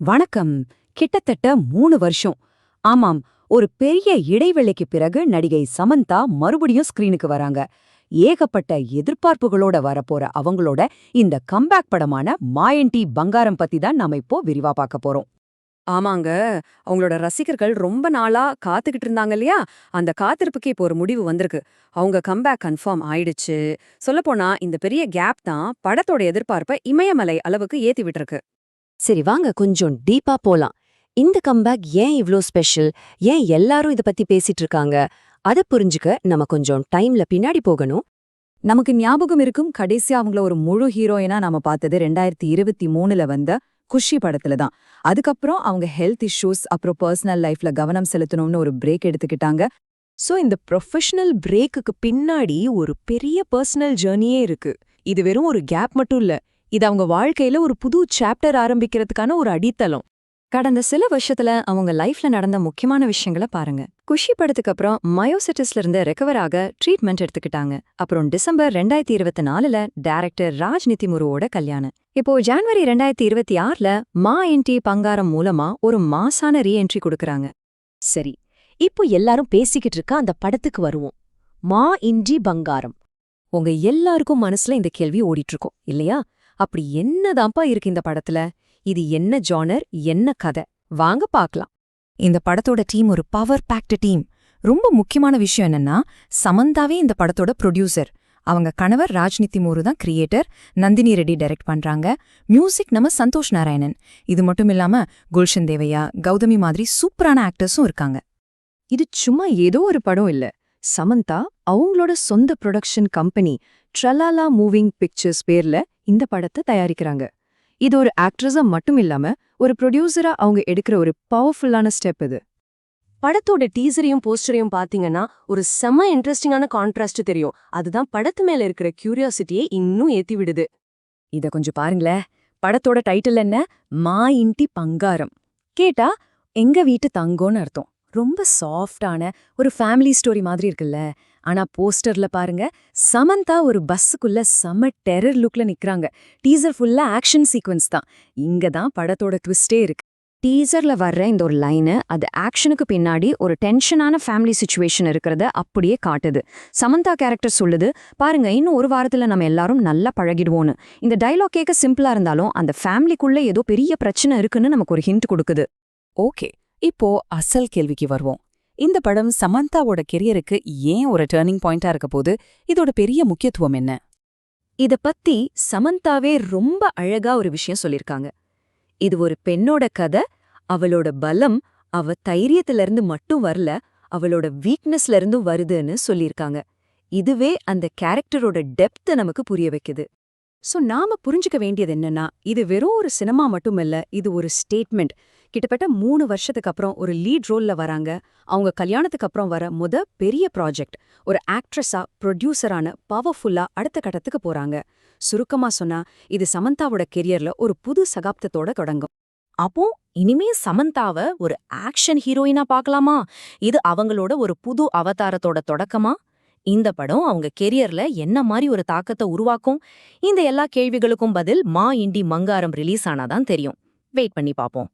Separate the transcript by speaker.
Speaker 1: வணக்கம். கிட்டத்தட்ட மூணு வருஷம். ஆமாம் ஒரு பெரிய இடைவெளிக்கு பிறகு நடிகை சமந்தா மறுபடியும் ஸ்கிரீனுக்கு வராங்க. ஏகப்பட்ட எதிர்பார்ப்புகளோட வரப்போற அவங்களோட இந்த கம்பேக் படமான மாயன்டி பங்காரம் பத்தி தான் நாம இப்போ விரிவா பார்க்க போறோம். ஆமாங்க அவங்களோட ரசிகர்கள் ரொம்ப நாளா காத்துக்கிட்டு இருந்தாங்க இல்லையா? அந்த காத்திருப்புக்கு இப்போ ஒரு முடிவு வந்திருக்கு. அவங்க கம்பேக் கன்ஃபார்ம் ஆயிடுச்சு. சொல்லப்போனா இந்த பெரிய கேப் தான் படத்தோட எதிர்பார்ப்பை இமயமலை அளவுக்கு ஏத்தி விட்டுருக்கு
Speaker 2: சரி வாங்க கொஞ்சம் டீப்பா போலாம். இந்த கம்பேக் ஏன் இவ்ளோ ஸ்பெஷல் ஏன் எல்லாரும் இத பத்தி பேசிட்டு இருக்காங்க? அத புரிஞ்சுக்க நம்ம கொஞ்சம் டைம்ல பின்னாடி போகணும்.
Speaker 1: நமக்கு ஞாபகம் இருக்கும் கடைசியா அவங்கள ஒரு முழு ஹீரோயினா நாம பார்த்தது ரெண்டாயிரத்தி இருபத்தி மூணுல வந்த குஷி படத்துல தான். அதுக்கப்புறம் அவங்க ஹெல்த் இஷ்யூஸ் அப்புறம் பர்சனல் லைஃப்ல கவனம் செலுத்தணும்னு ஒரு பிரேக் எடுத்துக்கிட்டாங்க.
Speaker 3: சோ இந்த ப்ரொஃபஷனல் பிரேக்குக்கு பின்னாடி ஒரு பெரிய பர்சனல் ஜேர்னியே இருக்கு. இது வெறும் ஒரு கேப் மட்டும் இல்ல. இது அவங்க வாழ்க்கையில ஒரு புது சாப்டர் ஆரம்பிக்கிறதுக்கான ஒரு அடித்தளம்.
Speaker 2: கடந்த சில வருஷத்துல அவங்க லைஃப்ல நடந்த முக்கியமான விஷயங்களை பாருங்க. குஷி படத்துக்கு அப்புறம் மயோசிட்டிஸ்ல இருந்து ரெக்கவர் ஆக ட்ரீட்மெண்ட் எடுத்துக்கிட்டாங்க. அப்புறம் டிசம்பர் ரெண்டாயிரத்தி இருபத்தி நாலுல டைரக்டர் ராஜ்நிதி முருவோட கல்யாணம். இப்போ ஜான்வரி ரெண்டாயிரத்தி இருபத்தி ஆறுல மா என்டி பங்காரம் மூலமா ஒரு மாசான ரீஎன்ட்ரி கொடுக்கறாங்க.
Speaker 3: சரி இப்போ எல்லாரும் பேசிக்கிட்டு இருக்க அந்த படத்துக்கு வருவோம். மா இன்டி பங்காரம்.
Speaker 2: உங்க எல்லாருக்கும் மனசுல இந்த கேள்வி ஓடிட்டு இருக்கோம் இல்லையா? அப்படி என்னதான்ப்பா இருக்கு இந்த படத்துல? இது என்ன ஜானர் என்ன கதை? வாங்க பார்க்கலாம்
Speaker 4: இந்த படத்தோட டீம் ஒரு பவர் பேக்டு டீம். ரொம்ப முக்கியமான விஷயம் என்னன்னா சமந்தாவே இந்த படத்தோட ப்ரொடியூசர். அவங்க கணவர் ராஜ்நிதி மோரு தான் கிரியேட்டர் நந்தினி ரெட்டி டைரக்ட் பண்றாங்க. மியூசிக் நம்ம சந்தோஷ் நாராயணன். இது மட்டும் இல்லாம குல்ஷன் தேவையா கௌதமி மாதிரி சூப்பரான ஆக்டர்ஸும் இருக்காங்க.
Speaker 2: இது சும்மா ஏதோ ஒரு படம் இல்ல. சமந்தா அவங்களோட சொந்த production company Tralala Moving Pictures பேர்ல இந்த படத்தை தயாரிக்கிறாங்க. இது ஒரு ஆக்ட்ரஸா மட்டும் இல்லாம ஒரு ப்ரொடியூசரா அவங்க எடுக்கிற ஒரு பவர்ஃபுல்லான ஸ்டெப் இது.
Speaker 3: படத்தோட டீசரையும் போஸ்டரையும் பாத்தீங்கன்னா ஒரு செம இன்ட்ரெஸ்டிங்கான கான்ட்ராஸ்ட் தெரியும். அதுதான் படத்து மேல இருக்கிற கியூரியாசிட்டியை இன்னும் ஏத்தி விடுது.
Speaker 1: இத கொஞ்சம் பாருங்களேன். படத்தோட டைட்டில் என்ன? மா இன்டி பங்காரம். கேட்டா எங்க வீட்டு தங்கோன்னு அர்த்தம். ரொம்ப சாஃப்டான ஒரு ஃபேமிலி ஸ்டோரி மாதிரி இருக்குல்ல. ஆனா போஸ்டர்ல பாருங்க சமந்தா ஒரு பஸ்ஸுக்குள்ள செம டெரர் லுக்ல நிக்கறாங்க. டீசர் ஃபுல்லா ஆக்ஷன் சீக்வன்ஸ் தான். இங்க தான் படத்தோட ட்விஸ்டே இருக்கு.
Speaker 2: டீசர்ல வர்ற இந்த ஒரு லைனு அது ஆக்ஷனுக்கு பின்னாடி ஒரு டென்ஷனான ஃபேமிலி சுச்சுவேஷன் இருக்கிறத அப்படியே காட்டுது. சமந்தா கேரக்டர் சொல்லுது பாருங்க இன்னும் ஒரு வாரத்துல நம்ம எல்லாரும் நல்லா பழகிடுவோன்னு இந்த டைலாக் கேட்க சிம்பிளா இருந்தாலும் அந்த ஃபேமிலிக்குள்ள ஏதோ பெரிய பிரச்சனை இருக்குன்னு நமக்கு ஒரு ஹிண்ட் கொடுக்குது.
Speaker 4: ஓகே இப்போ அசல் கேள்விக்கு வருவோம். இந்த படம் சமந்தாவோட கெரியருக்கு ஏன் ஒரு டேர்னிங் பாயிண்டா இருக்க போது இதோட பெரிய முக்கியத்துவம் என்ன?
Speaker 2: இத பத்தி சமந்தாவே ரொம்ப அழகா ஒரு விஷயம் சொல்லிருக்காங்க. இது ஒரு பெண்ணோட கதை அவளோட பலம் அவ தைரியத்துல இருந்து மட்டும் வரல அவளோட வீக்னஸ்ல இருந்தும் வருதுன்னு சொல்லிருக்காங்க. இதுவே அந்த கேரக்டரோட டெப்த நமக்கு புரிய வைக்குது.
Speaker 1: சோ நாம புரிஞ்சுக்க வேண்டியது என்னன்னா இது வெறும் ஒரு சினிமா மட்டுமல்ல இது ஒரு ஸ்டேட்மெண்ட் கிட்டத்தட்ட மூணு வருஷத்துக்கு அப்புறம் ஒரு லீட் ரோல்ல வராங்க. அவங்க கல்யாணத்துக்கு அப்புறம் வர முத பெரிய ப்ராஜெக்ட் ஒரு ஆக்ட்ரஸா ப்ரொடியூசரான பவர்ஃபுல்லா அடுத்த கட்டத்துக்கு போறாங்க. சுருக்கமா சொன்னா இது சமந்தாவோட கெரியர்ல ஒரு புது சகாப்தத்தோட தொடங்கும்.
Speaker 3: அப்போ இனிமே சமந்தாவ ஒரு ஆக்ஷன் ஹீரோயினா பார்க்கலாமா? இது அவங்களோட ஒரு புது அவதாரத்தோட தொடக்கமா? இந்த படம் அவங்க கெரியர்ல என்ன மாதிரி ஒரு தாக்கத்தை உருவாக்கும்? இந்த எல்லா கேள்விகளுக்கும் பதில் மா இண்டி மங்காரம் ரிலீஸ் ஆனாதான் தெரியும். வெயிட் பண்ணி பாப்போம்.